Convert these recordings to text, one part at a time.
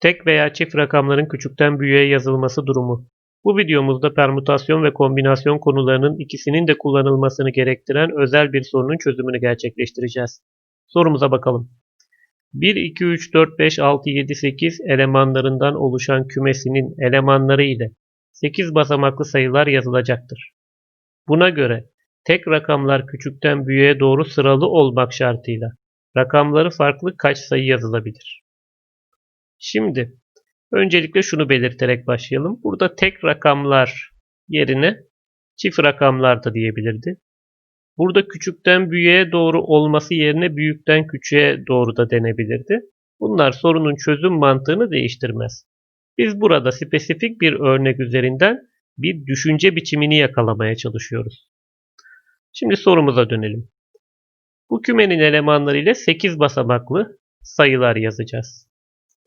Tek veya çift rakamların küçükten büyüğe yazılması durumu. Bu videomuzda permütasyon ve kombinasyon konularının ikisinin de kullanılmasını gerektiren özel bir sorunun çözümünü gerçekleştireceğiz. Sorumuza bakalım. 1, 2, 3, 4, 5, 6, 7, 8 elemanlarından oluşan kümesinin elemanları ile 8 basamaklı sayılar yazılacaktır. Buna göre tek rakamlar küçükten büyüğe doğru sıralı olmak şartıyla rakamları farklı kaç sayı yazılabilir? Şimdi öncelikle şunu belirterek başlayalım. Burada tek rakamlar yerine çift rakamlar da diyebilirdi. Burada küçükten büyüğe doğru olması yerine büyükten küçüğe doğru da denebilirdi. Bunlar sorunun çözüm mantığını değiştirmez. Biz burada spesifik bir örnek üzerinden bir düşünce biçimini yakalamaya çalışıyoruz. Şimdi sorumuza dönelim. Bu kümenin elemanları ile 8 basamaklı sayılar yazacağız.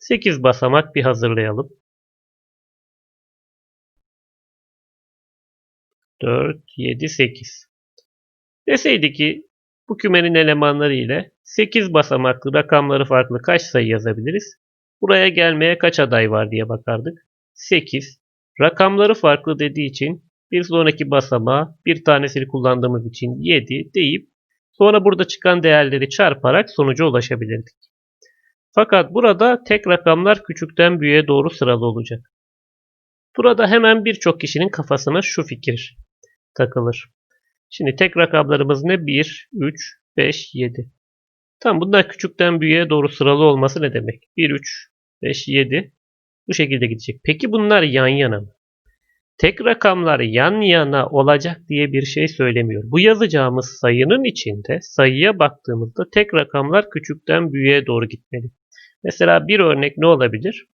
8 basamak bir hazırlayalım. 4, 7, 8. Deseydi ki bu kümenin elemanları ile 8 basamaklı rakamları farklı kaç sayı yazabiliriz? Buraya gelmeye kaç aday var diye bakardık. 8. Rakamları farklı dediği için bir sonraki basamağa bir tanesini kullandığımız için 7 deyip sonra burada çıkan değerleri çarparak sonuca ulaşabilirdik. Fakat burada tek rakamlar küçükten büyüğe doğru sıralı olacak. Burada hemen birçok kişinin kafasına şu fikir takılır. Şimdi tek rakamlarımız ne? 1, 3, 5, 7. Tamam bunlar küçükten büyüğe doğru sıralı olması ne demek? 1, 3, 5, 7 bu şekilde gidecek. Peki bunlar yan yana mı? Tek rakamlar yan yana olacak diye bir şey söylemiyor. Bu yazacağımız sayının içinde sayıya baktığımızda tek rakamlar küçükten büyüğe doğru gitmeli. Mesela bir örnek ne olabilir?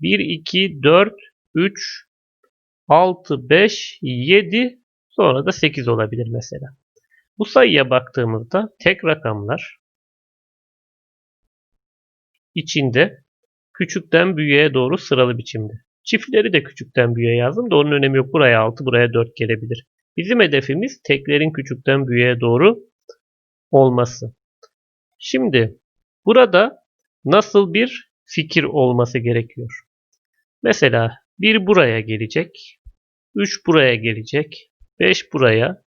1, 2, 4, 3, 6, 5, 7 sonra da 8 olabilir mesela. Bu sayıya baktığımızda tek rakamlar içinde küçükten büyüğe doğru sıralı biçimde. Çiftleri de küçükten büyüğe yazdım da onun önemi yok. Buraya 6, buraya 4 gelebilir. Bizim hedefimiz teklerin küçükten büyüğe doğru olması. Şimdi burada nasıl bir fikir olması gerekiyor? Mesela 1 buraya gelecek, 3 buraya gelecek, 5 buraya,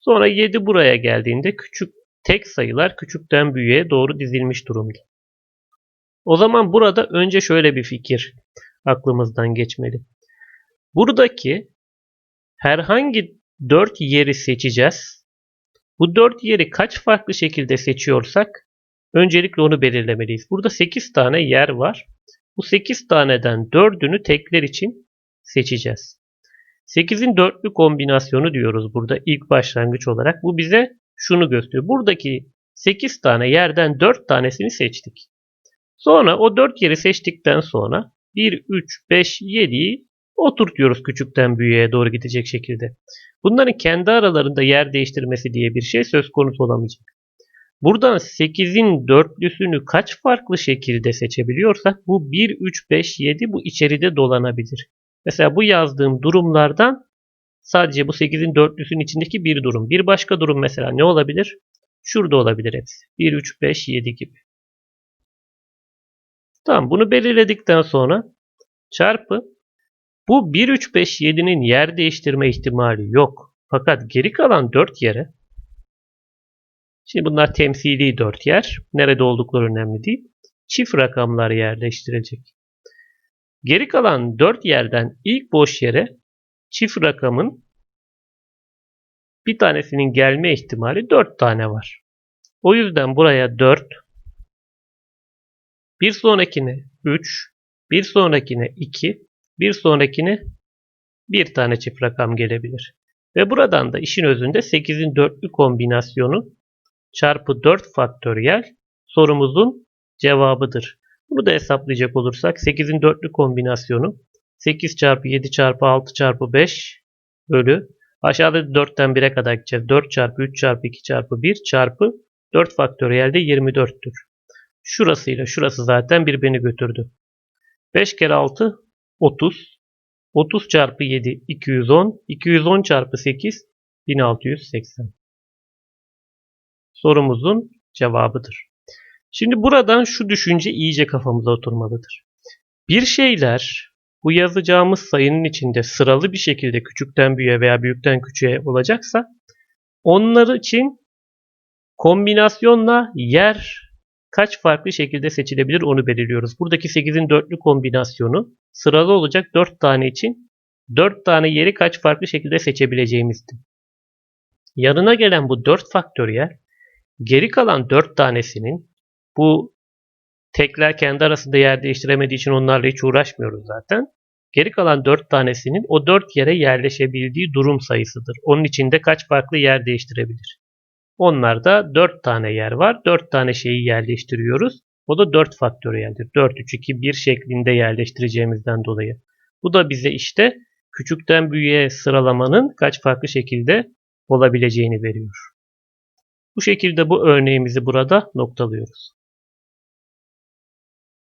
sonra 7 buraya geldiğinde küçük tek sayılar küçükten büyüğe doğru dizilmiş durumda. O zaman burada önce şöyle bir fikir aklımızdan geçmeli. Buradaki herhangi 4 yeri seçeceğiz. Bu 4 yeri kaç farklı şekilde seçiyorsak öncelikle onu belirlemeliyiz. Burada 8 tane yer var. Bu 8 taneden 4'ünü tekler için seçeceğiz. 8'in dörtlü kombinasyonu diyoruz burada ilk başlangıç olarak. Bu bize şunu gösteriyor. Buradaki 8 tane yerden 4 tanesini seçtik. Sonra o 4 yeri seçtikten sonra 1, 3, 5, 7'yi oturtuyoruz küçükten büyüğe doğru gidecek şekilde. Bunların kendi aralarında yer değiştirmesi diye bir şey söz konusu olamayacak. Buradan 8'in dörtlüsünü kaç farklı şekilde seçebiliyorsak bu 1, 3, 5, 7 bu içeride dolanabilir. Mesela bu yazdığım durumlardan sadece bu 8'in dörtlüsünün içindeki bir durum. Bir başka durum mesela ne olabilir? Şurada olabilir hepsi. 1, 3, 5, 7 gibi. Tamam bunu belirledikten sonra çarpı bu 1, 3, 5, 7'nin yer değiştirme ihtimali yok. Fakat geri kalan 4 yere şimdi bunlar temsili 4 yer. Nerede oldukları önemli değil. Çift rakamlar yerleştirecek. Geri kalan 4 yerden ilk boş yere çift rakamın bir tanesinin gelme ihtimali 4 tane var. O yüzden buraya 4, bir sonrakine 3, bir sonrakine 2, bir sonrakine bir tane çift rakam gelebilir. Ve buradan da işin özünde 8'in dörtlü kombinasyonu çarpı 4 faktöriyel sorumuzun cevabıdır. Bunu da hesaplayacak olursak 8'in dörtlü kombinasyonu 8 çarpı 7 çarpı 6 çarpı 5 bölü aşağıda 4'ten 1'e kadar gideceğiz. 4 çarpı 3 çarpı 2 çarpı 1 çarpı 4 faktöriyel de 24'tür. Şurasıyla şurası zaten birbirini götürdü. 5 kere 6 30. 30 çarpı 7 210. 210 çarpı 8 1680. Sorumuzun cevabıdır. Şimdi buradan şu düşünce iyice kafamıza oturmalıdır. Bir şeyler bu yazacağımız sayının içinde sıralı bir şekilde küçükten büyüğe veya büyükten küçüğe olacaksa onlar için kombinasyonla yer kaç farklı şekilde seçilebilir onu belirliyoruz. Buradaki 8'in dörtlü kombinasyonu sıralı olacak 4 tane için 4 tane yeri kaç farklı şekilde seçebileceğimizdi. Yanına gelen bu 4 faktöriyel geri kalan 4 tanesinin bu tekler kendi arasında yer değiştiremediği için onlarla hiç uğraşmıyoruz zaten. Geri kalan 4 tanesinin o 4 yere yerleşebildiği durum sayısıdır. Onun içinde kaç farklı yer değiştirebilir? Onlarda 4 tane yer var. 4 tane şeyi yerleştiriyoruz. O da 4 faktöriyeldir. 4, 3, 2, 1 şeklinde yerleştireceğimizden dolayı. Bu da bize işte küçükten büyüğe sıralamanın kaç farklı şekilde olabileceğini veriyor. Bu şekilde bu örneğimizi burada noktalıyoruz.